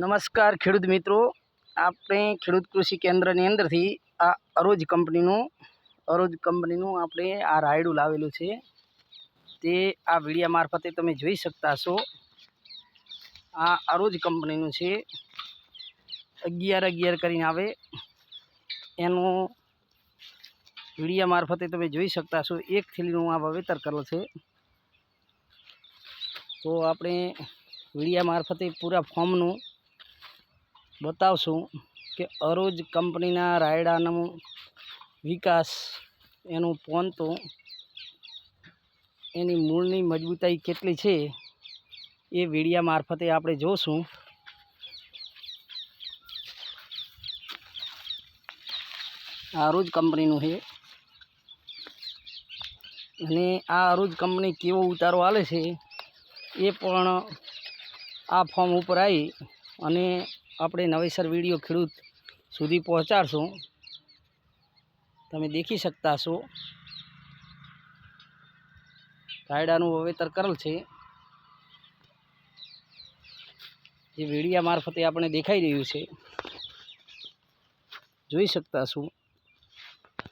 નમસ્કાર ખેડૂત મિત્રો. આપણે ખેડૂત કૃષિ કેન્દ્રની અંદરથી આ અરોજ કંપનીનું અરોજ કંપનીનું આપણે આ રાયડું લાવેલું છે. તે આ વિડીયા મારફતે તમે જોઈ શકતા છો આ અરોજ કંપનીનું છે. અગિયાર અગિયાર કરીને આવે. એનું વિડીયા મારફતે તમે જોઈ શકતા છો એક થેલીનું આ વાવેતર કરેલ છે. તો આપણે વિડીયા મારફતે પૂરા ફોર્મનું બતાવશું કે અરોજ કંપનીના રાયડાનો વિકાસ, એનું પોનતું એની મૂળની મજબૂતાઈ કેટલી છે એ વીડિયા મારફતે આપણે જોશું. અરોજ કંપનીનું છે. અને આ અરુજ કંપની કેવો ઉતારો આલે છે એ પણ આ ફોર્મ ઉપર આવી અને આપણે નવેસર વીડિયો ખેડૂત સુધી પહોંચાડશું. તમે દેખી શકતા છો કાયડાનું વાવેતર કરેલ છે. જે વીડિયા મારફતે આપણે દેખાઈ રહ્યું છે. જોઈ શકતા છું